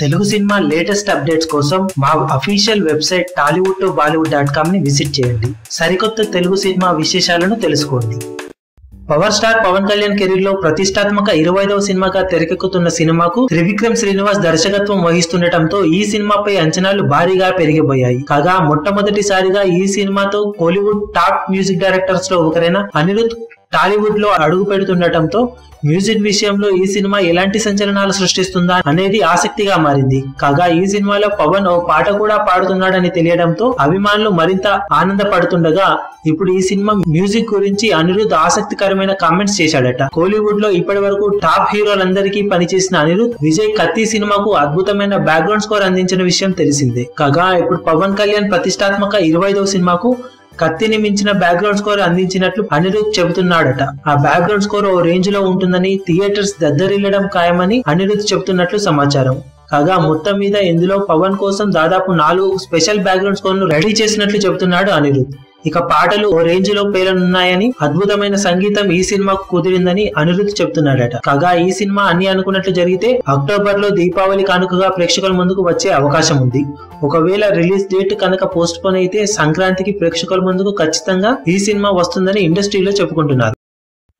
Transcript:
Telugu cinema latest updates కోసం మా official website Tollywood to Bollywood dot కామ్ని visit చేయండి. సరికొత్త తెలుగు సినిమా విశేషాలను తెలుసుకోండి. పవర్ స్టార్ పవన్ కళ్యాణ్ కెరీర్లో ప్రతిష్టాత్మక ఇరవైదవ సినిమాగా తెరకెక్కుతున్న సినిమాకు త్రివిక్రమ్ శ్రీనివాస్ దర్శకత్వం వహిస్తుండటంతో ఈ సినిమాపై అంచనాలు భారీగా పెరిగిపోయాయి. కాగా మొట్టమొదటిసారిగా ఈ సినిమాతో కోలీవుడ్ టాప్ మ్యూజిక్ డైరెక్టర్స్లో ఒకరైన అనిరుద్ టాలీవుడ్లో అడుగు పెడుతుండటంతో మ్యూజిక్ విషయంలో ఈ సినిమా ఎలాంటి సంచలనాలు సృష్టిస్తుందా అనేది ఆసక్తిగా మారింది. కాగా ఈ సినిమాలో పవన్ ఓ పాట కూడా పాడుతున్నాడని తెలియడంతో అభిమానులు మరింత ఆనందపడుతుండగా ఇప్పుడు ఈ సినిమా మ్యూజిక్ గురించి అనిరుద్ ఆసక్తికరమైన కామెంట్స్ చేశాడట. కోలీవుడ్లో ఇప్పటి వరకు టాప్ హీరోలందరికీ పనిచేసిన అనిరుద్ విజయ్ కత్తి సినిమాకు అద్భుతమైన బ్యాక్గ్రౌండ్ స్కోర్ అందించిన విషయం తెలిసిందే. కాగా ఇప్పుడు పవన్ కళ్యాణ్ ప్రతిష్టాత్మక ఇరవైదవ సినిమాకు కత్తిని మించిన బ్యాక్గ్రౌండ్ స్కోర్ అందించినట్లు అనిరుద్ చెబుతున్నాడట. ఆ బ్యాక్గ్రౌండ్ స్కోర్ ఓ రేంజ్లో ఉంటుందని థియేటర్స్ దద్దరిల్లడం ఖాయమని అనిరుద్ చెబుతున్నట్లు సమాచారం. కాగా మొత్తం మీద ఇందులో పవన్ కోసం దాదాపు నాలుగు స్పెషల్ బ్యాక్గ్రౌండ్ స్కోర్ రెడీ చేసినట్లు చెబుతున్నాడు అనిరుద్. ఇక పాటలు ఓ రేంజ్లో పేరనున్నాయని అద్భుతమైన సంగీతం ఈ సినిమాకు కుదిరిందని అనిరుద్ చెప్తున్నాడట కాగా ఈ సినిమా అన్ని అనుకున్నట్లు జరిగితే అక్టోబర్లో దీపావళి కానుకగా ప్రేక్షకుల ముందుకు వచ్చే అవకాశం ఉంది. ఒకవేళ రిలీజ్ డేట్ కనుక పోస్ట్ పోన్ అయితే సంక్రాంతికి ప్రేక్షకుల ముందుకు ఖచ్చితంగా ఈ సినిమా వస్తుందని ఇండస్ట్రీలో చెప్పుకుంటున్నారు.